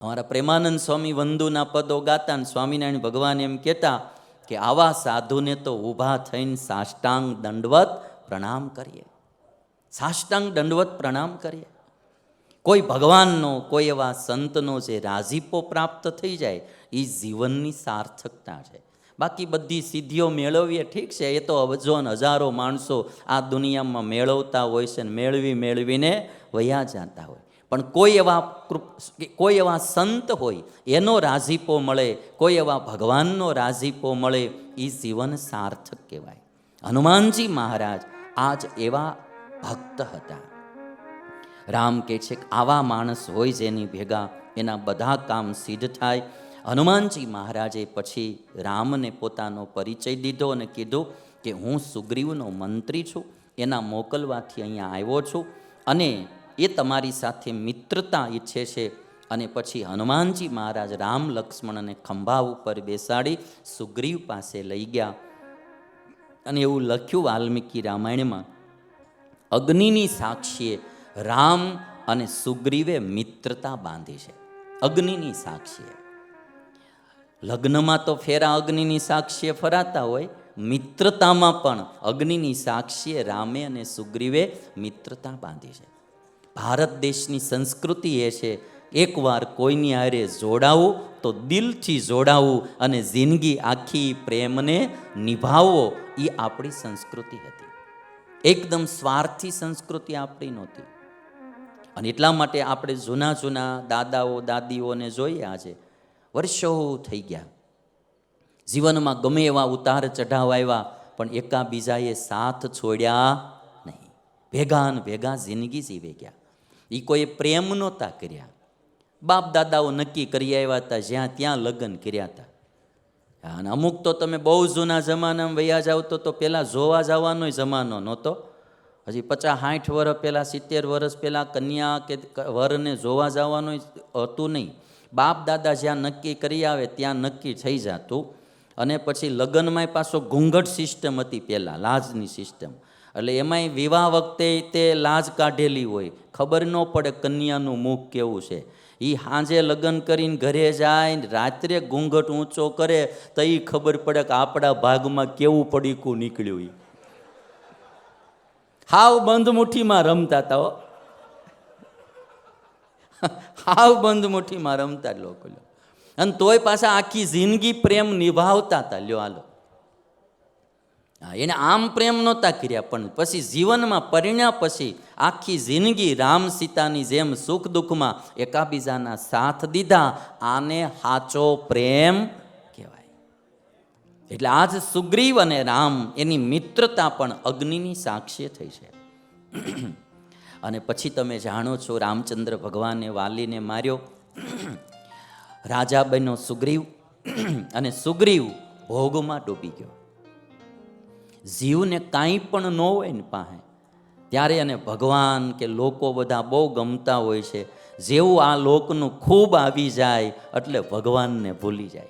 અમારા પ્રેમાનંદ સ્વામી વંદુના પદો ગાતા અને સ્વામિનારાયણ ભગવાન એમ કહેતા કે આવા સાધુને તો ઊભા થઈને સાષ્ટાંગ દંડવત પ્રણામ કરીએ. સાષ્ટાંગ દંડવત પ્રણામ કરીએ. કોઈ ભગવાનનો, કોઈ એવા સંતનો જે રાજીપો પ્રાપ્ત થઈ જાય એ જીવનની સાર્થકતા છે. બાકી બધી સિદ્ધિઓ મેળવીએ, ઠીક છે, એ તો અબજો ને હજારો માણસો આ દુનિયામાં મેળવતા હોય છે ને મેળવી મેળવીને વયા જતા હોય. પણ કોઈ એવા કોઈ એવા સંત હોય, એનો રાજીપો મળે, કોઈ એવા ભગવાનનો રાજીપો મળે એ જીવન સાર્થક કહેવાય. હનુમાનજી મહારાજ આજ એવા ભક્ત હતા. રામ કહે છે કે આવા માણસ હોય જેની ભેગા એના બધા કામ સિદ્ધ થાય. હનુમાનજી મહારાજે પછી રામને પોતાનો પરિચય દીધો અને કીધું કે હું સુગ્રીવનો મંત્રી છું, એના મોકલવાથી અહીંયા આવ્યો છું અને એ તમારી સાથે મિત્રતા ઈચ્છે છે. અને પછી હનુમાનજી મહારાજ રામ લક્ષ્મણને ખંભા ઉપર બેસાડી સુગ્રીવ પાસે લઈ ગયા. અને એવું લખ્યું વાલ્મીકી રામાયણમાં, અગ્નિની સાક્ષીએ રામ અને સુગ્રીવે મિત્રતા બાંધી છે. અગ્નિની સાક્ષીએ. લગ્નમાં તો ફેરા અગ્નિની સાક્ષીએ ફરાતા હોય, મિત્રતામાં પણ અગ્નિની સાક્ષીએ રામે અને સુગ્રીવે મિત્રતા બાંધી છે. ભારત દેશની સંસ્કૃતિ એ છે, એકવાર કોઈની હારે જોડાવું, તો દિલથી જોડાવું અને જિંદગી આખી પ્રેમને નિભાવવો એ આપણી સંસ્કૃતિ હતી. એકદમ સ્વાર્થી સંસ્કૃતિ આપણી નહોતી. અને એટલા માટે આપણે જૂના જૂના દાદાઓ, દાદીઓને જોઈએ આજે વર્ષો થઈ ગયા. જીવનમાં ગમે એવા ઉતાર ચઢાવ આવ્યા, પણ એકાબીજાએ સાથ છોડ્યા નહીં. ભેગા ને ભેગા જિંદગી જીવે ગયા. એ કોઈ પ્રેમ નહોતા કર્યા. બાપ દાદાઓ નક્કી કરી આવ્યા હતા, જ્યાં ત્યાં લગ્ન કર્યા હતા. અને અમુક તો તમે બહુ જૂના જમાનામાં વયા જાવ તો તો પહેલાં જોવા જવાનો જમાનો નહોતો. હજી પચાસ સાઠ વર્ષ પહેલાં સિત્તેર વર્ષ પહેલાં કન્યા કે વરને જોવા જવાનું હતું નહીં. બાપ દાદા જ્યાં નક્કી કરી આવે ત્યાં નક્કી થઈ જતું. અને પછી લગ્નમાંય પાછો ઘૂંઘટ સિસ્ટમ હતી પહેલાં લાજની સિસ્ટમ એટલે એમાંય વિવાહ વખતે તે લાજ કાઢેલી હોય. ખબર ન પડે કન્યાનું મુખ કેવું છે. એ સાંજે લગ્ન કરીને ઘરે જાય ને રાત્રે ઘૂંઘટ ઊંચો કરે તો એ ખબર પડે કે આપણા ભાગમાં કેવું પડીકું નીકળ્યું એ હાવ બંધ મુઠ્ઠીમાં રમતા હતા હાવ બંધ મુઠ્ઠીમાં રમતા લોકો. અને તોય પાછા આખી જિંદગી પ્રેમ નિભાવતા હતા લ્યો હાલો. એને આમ પ્રેમ નહોતા કર્યા, પણ પછી જીવનમાં પરિણ્યા પછી આખી જિંદગી રામ સીતાની જેમ સુખ દુઃખમાં એકાબીજાના સાથ દીધા, આને સાચો પ્રેમ કહેવાય. એટલે આજ સુગ્રીવ અને રામ એની મિત્રતા પણ અગ્નિની સાક્ષી થઈ છે. અને પછી તમે જાણો છો, રામચંદ્ર ભગવાને વાલીને માર્યો. રાજા બન્યો સુગ્રીવ અને સુગ્રીવ ભોગમાં ડૂબી ગયો. જીવને કાંઈ પણ ન હોય ને પાસે, ત્યારે એને ભગવાન કે લોકો બધા બહુ ગમતા હોય છે. જેવું આ લોકનું ખૂબ આવી જાય, એટલે ભગવાનને ભૂલી જાય.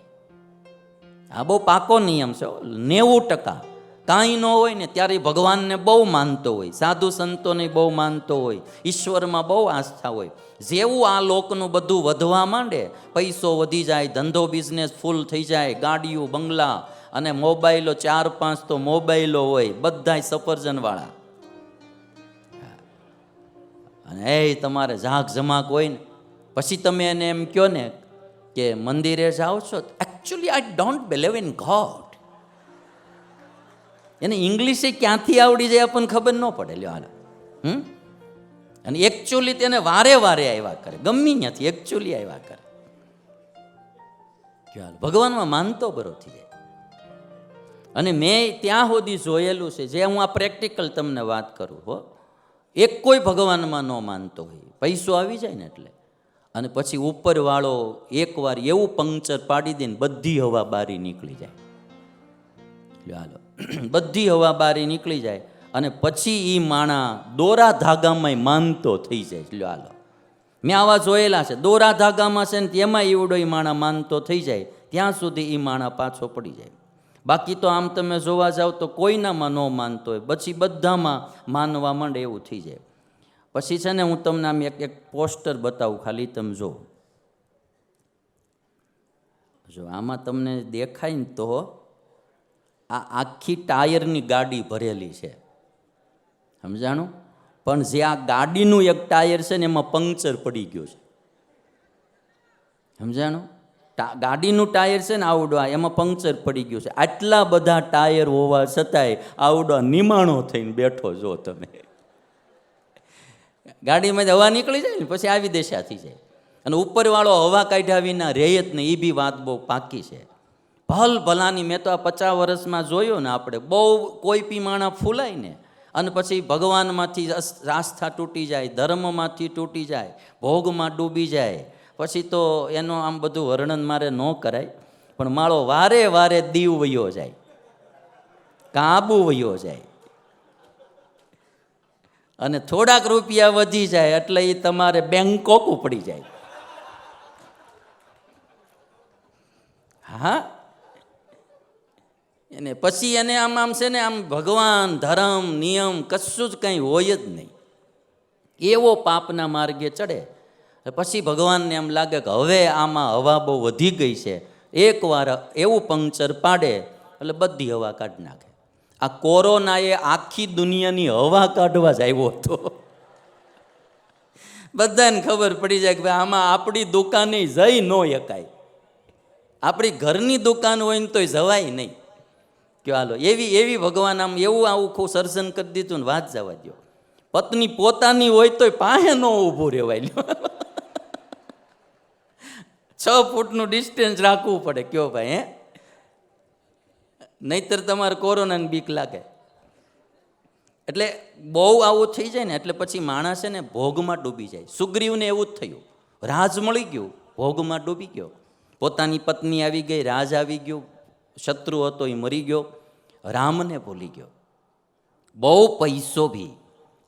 આ બહુ પાકો નિયમ છે નેવું ટકા. કાંઈ ન હોય ને ત્યારે ભગવાનને બહુ માનતો હોય. સાધુ સંતોને બહુ માનતો હોય. ઈશ્વરમાં બહુ આસ્થા હોય. જેવું આ લોકનું બધું વધવા માંડે, પૈસો વધી જાય, ધંધો બિઝનેસ ફૂલ થઈ જાય, ગાડીઓ, બંગલા અને મોબાઈલો, ચાર પાંચ તો મોબાઈલો હોય, બધાય સફરજનવાળા. અને એ તમારે ઝાક ઝમાક હોય ને, પછી તમે એને એમ કહો ને કે મંદિરે જાઓ છો actually I don't believe in God એને ઇંગ્લિશે ક્યાંથી આવડી જાય આપણને ખબર ન પડે, લ્યો હાલો. હમ? અને એકચ્યુઅલી તેને વારે વારે આવ્યા કરે, ગમી ત્યાંથી એકચ્યુઅલી આવ્યા કરે. ભગવાનમાં માનતો બરો થઈ જાય. અને મેં ત્યાં સુધી જોયેલું છે, જે હું આ પ્રેક્ટિકલ તમને વાત કરું હો, એક કોઈ ભગવાનમાં ન માનતો હોય. પૈસો આવી જાય ને એટલે. અને પછી ઉપરવાળો એકવાર એવું પંક્ચર પાડી દે ને બધી હવા બારી નીકળી જાય. હાલો. બધી હવા બારી નીકળી જાય અને પછી એ માણા દોરા ધાગામાંય માનતો થઈ જાય. હાલો. મેં આવા જોયેલા છે. દોરા ધાગામાં છે ને તેમાં એવડો એ માણા માનતો થઈ જાય. ત્યાં સુધી એ માણા પાછો પડી જાય. બાકી તો આમ તમે જોવા જાવ તો કોઈનામાં ન માનતો હોય. પછી બધામાં માનવા માંડે એવું થઈ જાય. પછી છે ને હું તમને આમ એક એક પોસ્ટર બતાવું, ખાલી તમે જો જો આમાં તમને દેખાય ને તો આ આખી ટાયરની ગાડી ભરેલી છે. સમજાણું? પણ જે આ ગાડીનું એક ટાયર છે ને એમાં પંક્ચર પડી ગયું છે. સમજાણું? ગાડીનું ટાયર છે ને આવડો એમાં પંક્ચર પડી ગયું છે. આટલા બધા ટાયર હોવા છતાંય આવડવા નિમાણો થઈને બેઠો જો તમે. ગાડીમાં હવા નીકળી જાય ને, પછી આવી દેશાથી જાય. અને ઉપરવાળો હવા કાઢ્યા વિના રેયત ને એ બી વાત બહુ પાકી છે. ભલ ભલાની, મેં તો આ પચાસ વર્ષમાં જોયો ને આપણે, બહુ કોઈ પી માણા ફૂલાય ને, અને પછી ભગવાનમાંથી આસ્થા તૂટી જાય, ધર્મમાંથી તૂટી જાય, ભોગમાં ડૂબી જાય પછી તો એનો આમ બધું વર્ણન મારે ન કરાય, પણ માળો વારે વારે દીવ વયો જાય, કાબુ વયો જાય. અને થોડાક રૂપિયા વધી જાય એટલે એ તમારે બેંકોક ઉપડી જાય. હા? એને પછી એને આમ આમ છે ને આમ ભગવાન ધર્મ નિયમ કશું જ કંઈ હોય જ નહીં. એવો પાપના માર્ગે ચડે. પછી ભગવાનને એમ લાગે કે હવે આમાં હવા બહુ વધી ગઈ છે. એકવાર એવું પંક્ચર પાડે, એટલે બધી હવા કાઢી નાખે. આ કોરોનાએ આખી દુનિયાની હવા કાઢવા જ આવ્યો હતો. બધાને ખબર પડી જાય કે ભાઈ આમાં આપણી દુકાને જઈ ન શકાય. આપણી ઘરની દુકાન હોય ને તોય જવાય નહીં. કે હાલો, એવી એવી ભગવાન આમ એવું આવું ખૂબ સર્જન કરી દીધું ને વાત જવા દો પત્ની પોતાની હોય તોય પાસે ન ઊભું રહેવાય. લ્યો છ ફૂટનું ડિસ્ટન્સ રાખવું પડે. કયો ભાઈ, હે? નહીતર તમારે કોરોનાની બીક લાગે. એટલે બહુ આવું થઈ જાય ને, એટલે પછી માણસ છે ને ભોગમાં ડૂબી જાય. સુગ્રીવને એવું જ થયું. રાજ મળી ગયું. ભોગમાં ડૂબી ગયો. પોતાની પત્ની આવી ગઈ, રાજ આવી ગયું. શત્રુ હતો એ મરી ગયો. રામને ભૂલી ગયો. બહુ પૈસો ભી.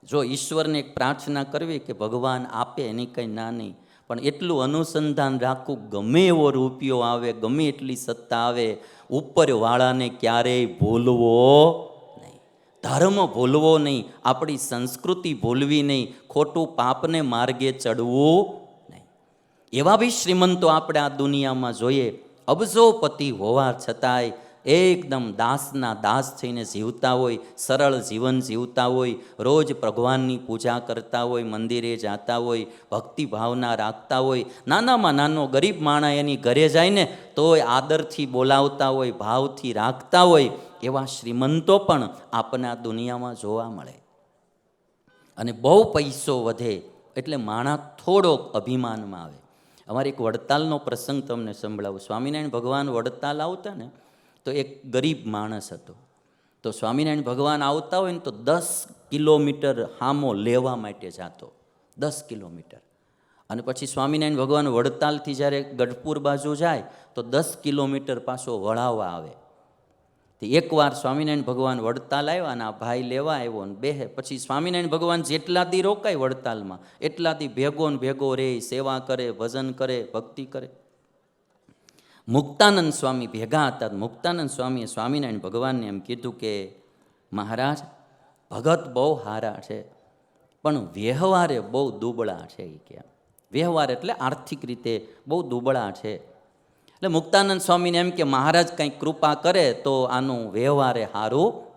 જો ઈશ્વરને એક પ્રાર્થના કરવી કે ભગવાન આપે, એની કંઈ ના નહીં. પણ એટલું અનુસંધાન રાખવું ગમે એવો રૂપિયો આવે, ગમે એટલી સત્તા આવે, ઉપરવાળાને ક્યારેય ભૂલવો નહીં. ધર્મ ભૂલવો નહીં, આપણી સંસ્કૃતિ ભૂલવી નહીં, ખોટું પાપને માર્ગે ચડવું નહીં. એવા બી શ્રીમંતો આપણે આ દુનિયામાં જોઈએ. અબજોપતિ હોવા છતાંય એકદમ દાસના દાસ થઈને જીવતા હોય, સરળ જીવન જીવતા હોય, રોજ ભગવાનની પૂજા કરતા હોય, મંદિરે જાતા હોય, ભક્તિ ભાવના રાખતા હોય, નાનામાં નાનો ગરીબ માણા એની ઘરે જાય ને તોય આદરથી બોલાવતા હોય, ભાવથી રાખતા હોય, એવા શ્રીમંતો પણ આપણને આ દુનિયામાં જોવા મળે. અને બહુ પૈસો વધે એટલે માણા થોડોક અભિમાનમાં આવે. અમારે એક વડતાલનો પ્રસંગ તમને સંભળાવું. સ્વામિનારાયણ ભગવાન વડતાલ આવતા ને તો એક ગરીબ માણસ હતો. તો સ્વામિનારાયણ ભગવાન આવતા હોય ને તો દસ કિલોમીટર હામો લેવા માટે જાતો. દસ કિલોમીટર. અને પછી સ્વામિનારાયણ ભગવાન વડતાલથી જ્યારે ગઢપુર બાજુ જાય, તો દસ કિલોમીટર પાછો વળાવવા આવે. તે એકવાર સ્વામિનારાયણ ભગવાન વડતાલ આવ્યા અને આ ભાઈ લેવા આવ્યો ને બેહે. પછી સ્વામિનારાયણ ભગવાન જેટલા દી રોકાય વડતાલમાં, એટલા દી ભેગો ને ભેગો રે, સેવા કરે, ભજન કરે, ભક્તિ કરે. મુક્તાનંદ સ્વામી ભેગા હતા. મુક્તાનંદ સ્વામીએ સ્વામિનારાયણ ભગવાનને એમ કીધું કે, મહારાજ, ભગત બહુ હારા છે, પણ વ્યવહારે બહુ દુબળા છે એ કે. વ્યવહાર એટલે આર્થિક રીતે બહુ દુબળા છે. એટલે મુક્તાનંદ સ્વામીને એમ કે, મહારાજ કંઈક કૃપા કરે તો આનું વ્યવહારે સારું